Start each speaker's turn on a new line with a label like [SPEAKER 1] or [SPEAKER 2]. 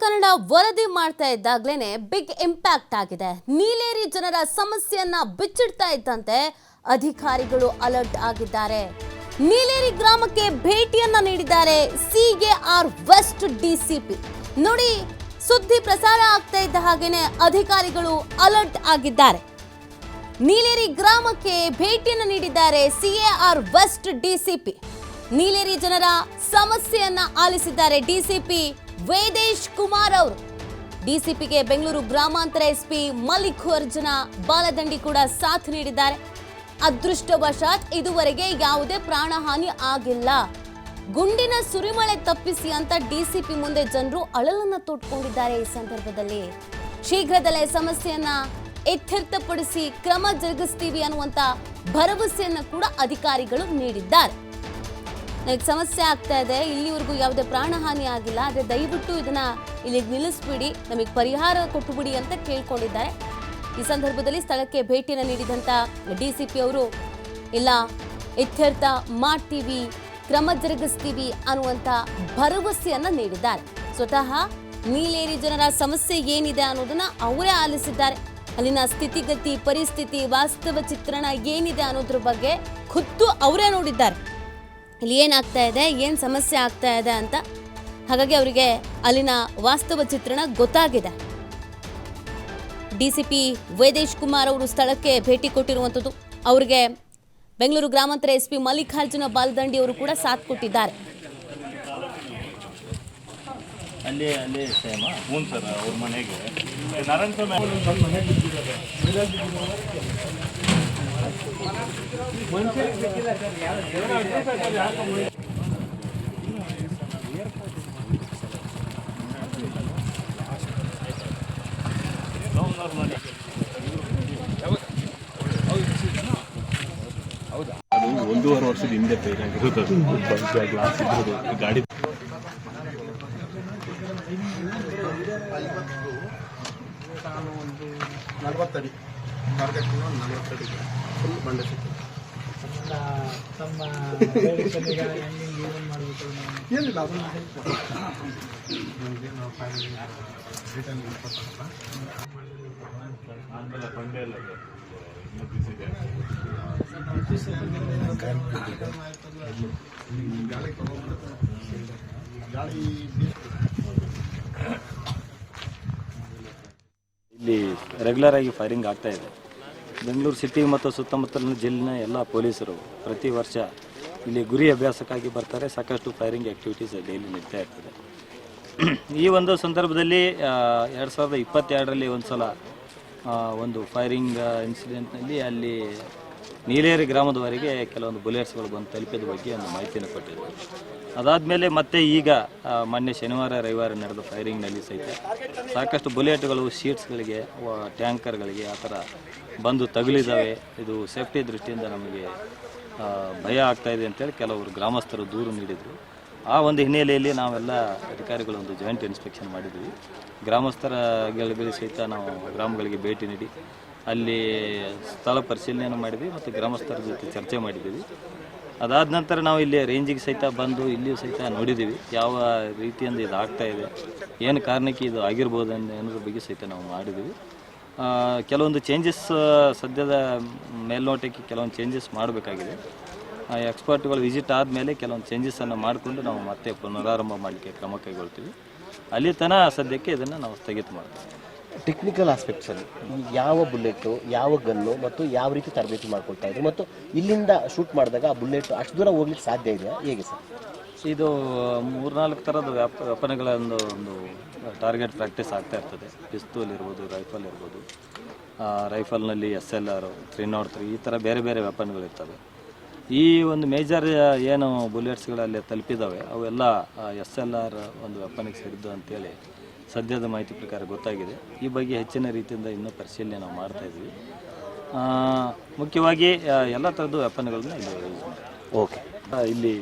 [SPEAKER 1] ಕನ್ನಡ ವರದಿ ಮಾಡ್ತಾ ಇದ್ದಾಗ್ಲೇನೆ big impact ಆಗಿದೆ. ನೀಲೇರಿ ಜನರ ಸಮಸ್ಯೆಯನ್ನ ಬಿಚ್ಚಿಡ್ತಾ ಇದ್ದಂತೆ ಅಧಿಕಾರಿಗಳು ಅಲರ್ಟ್ ಆಗಿದ್ದಾರೆ. ನೀಲೇರಿ ಗ್ರಾಮಕ್ಕೆ ಭೇಟಿಯನ್ನ ನೀಡಿದ್ದಾರೆ ಸಿಎಆರ್ ವೆಸ್ಟ್ ಡಿಸಿಪಿ ನೋಡಿ, ಸುದ್ದಿ ಪ್ರಸಾರ ಆಗ್ತಾ ಇದ್ದ ಹಾಗೇನೆ ಅಧಿಕಾರಿಗಳು ಅಲರ್ಟ್ ಆಗಿದ್ದಾರೆ. ನೀಲೇರಿ ಗ್ರಾಮಕ್ಕೆ ಭೇಟಿಯನ್ನು ನೀಡಿದ್ದಾರೆ ಸಿಎಆರ್ ವೆಸ್ಟ್ ಡಿಸಿಪಿ ನೀಲೇರಿ ಜನರ ಸಮಸ್ಯೆಯನ್ನ ಆಲಿಸಿದ್ದಾರೆ ಡಿಸಿಪಿ ವೇದೇಶ್ ಕುಮಾರ್ ಅವರು. ಡಿಸಿಪಿಗೆ ಬೆಂಗಳೂರು ಗ್ರಾಮಾಂತರ ಎಸ್ಪಿ ಮಲ್ಲಿಕಾರ್ಜುನ ಬಾಲದಂಡಿ ಕೂಡ ಸಾಥ್ ನೀಡಿದ್ದಾರೆ. ಅದೃಷ್ಟವಶಾತ್ ಇದುವರೆಗೆ ಯಾವುದೇ ಪ್ರಾಣಹಾನಿ ಆಗಿಲ್ಲ. ಗುಂಡಿನ ಸುರಿಮಳೆ ತಪ್ಪಿಸಿ ಅಂತ ಡಿಸಿಪಿ ಮುಂದೆ ಜನರು ಅಳಲನ್ನು ತೊಟ್ಕೊಂಡಿದ್ದಾರೆ ಈ ಸಂದರ್ಭದಲ್ಲಿ. ಶೀಘ್ರದಲ್ಲೇ ಸಮಸ್ಯೆಯನ್ನ ಇತ್ಯರ್ಥಪಡಿಸಿ ಕ್ರಮ ಜರುಗಿಸ್ತೀವಿ ಅನ್ನುವಂತ ಭರವಸೆಯನ್ನು ಕೂಡ ಅಧಿಕಾರಿಗಳು ನೀಡಿದ್ದಾರೆ. ನನಗೆ ಸಮಸ್ಯೆ ಆಗ್ತಾ ಇದೆ, ಇಲ್ಲಿವರೆಗೂ ಯಾವುದೇ ಪ್ರಾಣಹಾನಿ ಆಗಿಲ್ಲ, ಆದರೆ ದಯವಿಟ್ಟು ಇದನ್ನು ಇಲ್ಲಿಗೆ ನಿಲ್ಲಿಸ್ಬಿಡಿ, ನಮಗೆ ಪರಿಹಾರ ಕೊಟ್ಟುಬಿಡಿ ಅಂತ ಕೇಳ್ಕೊಂಡಿದ್ದಾರೆ. ಈ ಸಂದರ್ಭದಲ್ಲಿ ಸ್ಥಳಕ್ಕೆ ಭೇಟಿಯನ್ನು ನೀಡಿದಂಥ ಡಿ ಸಿ ಪಿ ಅವರು, ಇಲ್ಲ, ಇತ್ಯರ್ಥ ಮಾಡ್ತೀವಿ, ಕ್ರಮ ಜರುಗಿಸ್ತೀವಿ ಅನ್ನುವಂಥ ಭರವಸೆಯನ್ನು ನೀಡಿದ್ದಾರೆ. ಸ್ವತಃ ನೀಲೇರಿ ಜನರ ಸಮಸ್ಯೆ ಏನಿದೆ ಅನ್ನೋದನ್ನು ಅವರೇ ಆಲಿಸಿದ್ದಾರೆ. ಅಲ್ಲಿನ ಸ್ಥಿತಿಗತಿ, ಪರಿಸ್ಥಿತಿ, ವಾಸ್ತವ ಚಿತ್ರಣ ಏನಿದೆ ಅನ್ನೋದ್ರ ಬಗ್ಗೆ ಖುದ್ದು ಅವರೇ ನೋಡಿದ್ದಾರೆ. ಇಲ್ಲಿ ಏನಾಗ್ತಾ ಇದೆ, ಏನು ಸಮಸ್ಯೆ ಆಗ್ತಾ ಇದೆ ಅಂತ ಹಾಗಾಗಿ ಅವರಿಗೆ ಅಲ್ಲಿನ ವಾಸ್ತವ ಚಿತ್ರಣ ಗೊತ್ತಾಗಿದೆ. ಡಿಸಿಪಿ ವೇದೇಶ್ ಕುಮಾರ್ ಅವರು ಸ್ಥಳಕ್ಕೆ ಭೇಟಿ ಕೊಟ್ಟಿರುವಂಥದ್ದು. ಅವರಿಗೆ ಬೆಂಗಳೂರು ಗ್ರಾಮಾಂತರ ಎಸ್ ಪಿ ಮಲ್ಲಿಕಾರ್ಜುನ ಬಾಲದಂಡಿ ಅವರು ಕೂಡ ಸಾಥ್ ಕೊಟ್ಟಿದ್ದಾರೆ.
[SPEAKER 2] ಸರ್ ಅವ್ರ ಮನೆಗೆ.
[SPEAKER 3] ಒಂದೂವರೆ ವರ್ಷದ ಹಿಂದೆ ಬಂಕ್ ಗ್ಲಾಸ್ ಇದ್ರದ್ದು ಗಾಡಿ
[SPEAKER 4] ನಲವತ್ತಡಿ ಮಾರ್ಕೆಟ್ ನಲವತ್ತಡಿ ಫುಲ್
[SPEAKER 5] ತಮ್ಮ
[SPEAKER 4] ಏನಿಲ್ಲ ಅದನ್ನ ನಮಗೆ ನಾವು ಫೈನಲ್ ರಿಟರ್ನ್ ಕೊಡ್ತಾರಲ್ಲ
[SPEAKER 2] ಆಮೇಲೆ ಬಂಡೆ ಎಲ್ಲ
[SPEAKER 4] ಗಾಳಿ ಗಾಳಿ
[SPEAKER 6] ಇಲ್ಲಿ ರೆಗ್ಯುಲರ್ ಆಗಿ ಫೈರಿಂಗ್ ಆಗ್ತಾ ಇದೆ. ಬೆಂಗಳೂರು ಸಿಟಿ ಮತ್ತು ಸುತ್ತಮುತ್ತಲಿನ ಜಿಲ್ಲೆನ ಎಲ್ಲ ಪೊಲೀಸರು ಪ್ರತಿ ವರ್ಷ ಇಲ್ಲಿ ಗುರಿ ಅಭ್ಯಾಸಕ್ಕಾಗಿ ಬರ್ತಾರೆ. ಸಾಕಷ್ಟು ಫೈರಿಂಗ್ ಆ್ಯಕ್ಟಿವಿಟೀಸ್ ಡೈಲಿ ನಡೀತಾ ಇರ್ತದೆ. ಈ ಒಂದು ಸಂದರ್ಭದಲ್ಲಿ ಎರಡು ಸಾವಿರದ ಇಪ್ಪತ್ತೆರಡರಲ್ಲಿ ಒಂದು ಸಲ ಒಂದು ಫೈರಿಂಗ್ ಇನ್ಸಿಡೆಂಟ್ನಲ್ಲಿ ಅಲ್ಲಿ ನೀಲೇರಿ ಗ್ರಾಮದವರೆಗೆ ಕೆಲವೊಂದು ಬುಲೆಟ್ಸ್ಗಳು ಬಂದು ತಲುಪಿದ ಬಗ್ಗೆ ಒಂದು ಮಾಹಿತಿಯನ್ನು ಕೊಟ್ಟಿದ್ದರು ಅದಾದಮೇಲೆ ಮತ್ತೆ ಈಗ ಮೊನ್ನೆ ಶನಿವಾರ, ರವಿವಾರ ನಡೆದ ಫೈರಿಂಗ್ನಲ್ಲಿ ಸಹಿತ ಸಾಕಷ್ಟು ಬುಲೆಟ್ಗಳು, ಶೀಟ್ಸ್ಗಳಿಗೆ ಟ್ಯಾಂಕರ್ಗಳಿಗೆ ಆ ಥರ ಬಂದು ತಗುಲಿದ್ದಾವೆ. ಇದು ಸೇಫ್ಟಿ ದೃಷ್ಟಿಯಿಂದ ನಮಗೆ ಭಯ ಆಗ್ತಾ ಇದೆ ಅಂತೇಳಿ ಕೆಲವರು ಗ್ರಾಮಸ್ಥರು ದೂರು ನೀಡಿದರು. ಆ ಒಂದು ಹಿನ್ನೆಲೆಯಲ್ಲಿ ನಾವೆಲ್ಲ ಅಧಿಕಾರಿಗಳು ಒಂದು ಜಾಯಿಂಟ್ ಇನ್ಸ್ಪೆಕ್ಷನ್ ಮಾಡಿದ್ವಿ. ಗ್ರಾಮಸ್ಥರಗಳಿಗೆ ಸಹಿತ ನಾವು ಗ್ರಾಮಗಳಿಗೆ ಭೇಟಿ ನೀಡಿ ಅಲ್ಲಿ ಸ್ಥಳ ಪರಿಶೀಲನೆಯನ್ನು ಮಾಡಿದ್ವಿ ಮತ್ತು ಗ್ರಾಮಸ್ಥರ ಜೊತೆ ಚರ್ಚೆ ಮಾಡಿದ್ದೀವಿ. ಅದಾದ ನಂತರ ನಾವು ಇಲ್ಲಿ ರೇಂಜಿಗೆ ಸಹಿತ ಬಂದು ಇಲ್ಲಿಯೂ ಸಹಿತ ನೋಡಿದ್ದೀವಿ. ಯಾವ ರೀತಿಯಿಂದ ಇದು ಆಗ್ತಾ ಇದೆ, ಏನು ಕಾರಣಕ್ಕೆ ಇದು ಆಗಿರ್ಬೋದು ಅನ್ನೋ- ಅನ್ನೋದ್ರ ಬಗ್ಗೆ ಸಹಿತ ನಾವು ಮಾಡಿದ್ದೀವಿ. ಕೆಲವೊಂದು ಚೇಂಜಸ್ ಸದ್ಯದ ಮೇಲ್ನೋಟಕ್ಕೆ ಕೆಲವೊಂದು ಚೇಂಜಸ್ ಮಾಡಬೇಕಾಗಿದೆ. ಎಕ್ಸ್ಪರ್ಟ್ಗಳು ವಿಸಿಟ್ ಆದಮೇಲೆ ಕೆಲವೊಂದು ಚೇಂಜಸನ್ನು ಮಾಡಿಕೊಂಡು ನಾವು ಮತ್ತೆ ಪುನರಾರಂಭ ಮಾಡಲಿಕ್ಕೆ ಕ್ರಮ ಕೈಗೊಳ್ತೀವಿ. ಅಲ್ಲಿ ತನಕ ಸದ್ಯಕ್ಕೆ ಇದನ್ನು ನಾವು ಸ್ಥಗಿತ ಮಾಡ್ತೀವಿ
[SPEAKER 7] ಟೆಕ್ನಿಕಲ್ ಆಸ್ಪೆಕ್ಟ್ಸಲ್ಲಿ ಯಾವ ಬುಲೆಟು ಯಾವ ಗನ್ನು ಮತ್ತು ಯಾವ ರೀತಿ ತರಬೇತಿ ಮಾಡ್ಕೊಳ್ತಾ ಇದ್ರು ಮತ್ತು ಇಲ್ಲಿಂದ ಶೂಟ್ ಮಾಡಿದಾಗ ಆ ಬುಲೆಟ್ ಅಷ್ಟು ದೂರ ಹೋಗ್ಲಿಕ್ಕೆ ಸಾಧ್ಯ ಇದೆಯಾ? ಹೇಗೆ ಸರ್?
[SPEAKER 6] ಇದು ಮೂರ್ನಾಲ್ಕು ಥರದ ವ್ಯಾಪ ವ್ಯಾಪನಗಳ ಒಂದು ಒಂದು ಟಾರ್ಗೆಟ್ ಪ್ರಾಕ್ಟೀಸ್ ಆಗ್ತಾ ಇರ್ತದೆ. ಪಿಸ್ತೂಲ್ ಇರ್ಬೋದು ರೈಫಲ್ ಇರ್ಬೋದು ರೈಫಲ್ನಲ್ಲಿ S L R three not three ಈ ಥರ ಬೇರೆ ಬೇರೆ ವೆಪನ್ಗಳು ಇರ್ತವೆ. ಈ ಒಂದು ಮೇಜರ್ ಏನು ಬುಲೆಟ್ಸ್ಗಳಲ್ಲಿ ತಲುಪಿದ್ದಾವೆ ಅವೆಲ್ಲ ಎಸ್ ಎಲ್ ಆರ್ ಒಂದು ವೆಪನ್ಗೆ ಸೇರಿದ್ದು ಅಂತೇಳಿ ಸದ್ಯದ ಮಾಹಿತಿ ಪ್ರಕಾರ ಗೊತ್ತಾಗಿದೆ. ಈ ಬಗ್ಗೆ ಹೆಚ್ಚಿನ ರೀತಿಯಿಂದ ಇನ್ನೂ ಪರಿಶೀಲನೆ ನಾವು ಮಾಡ್ತಾ ಇದ್ದೀವಿ. ಆ, ಮುಖ್ಯವಾಗಿ ಎಲ್ಲ ಥರದ್ದು ವೆಪನ್ಗಳನ್ನ ಇಲ್ಲಿ ಯೂಸ್
[SPEAKER 7] ಓಕೆ
[SPEAKER 6] ಇಲ್ಲಿ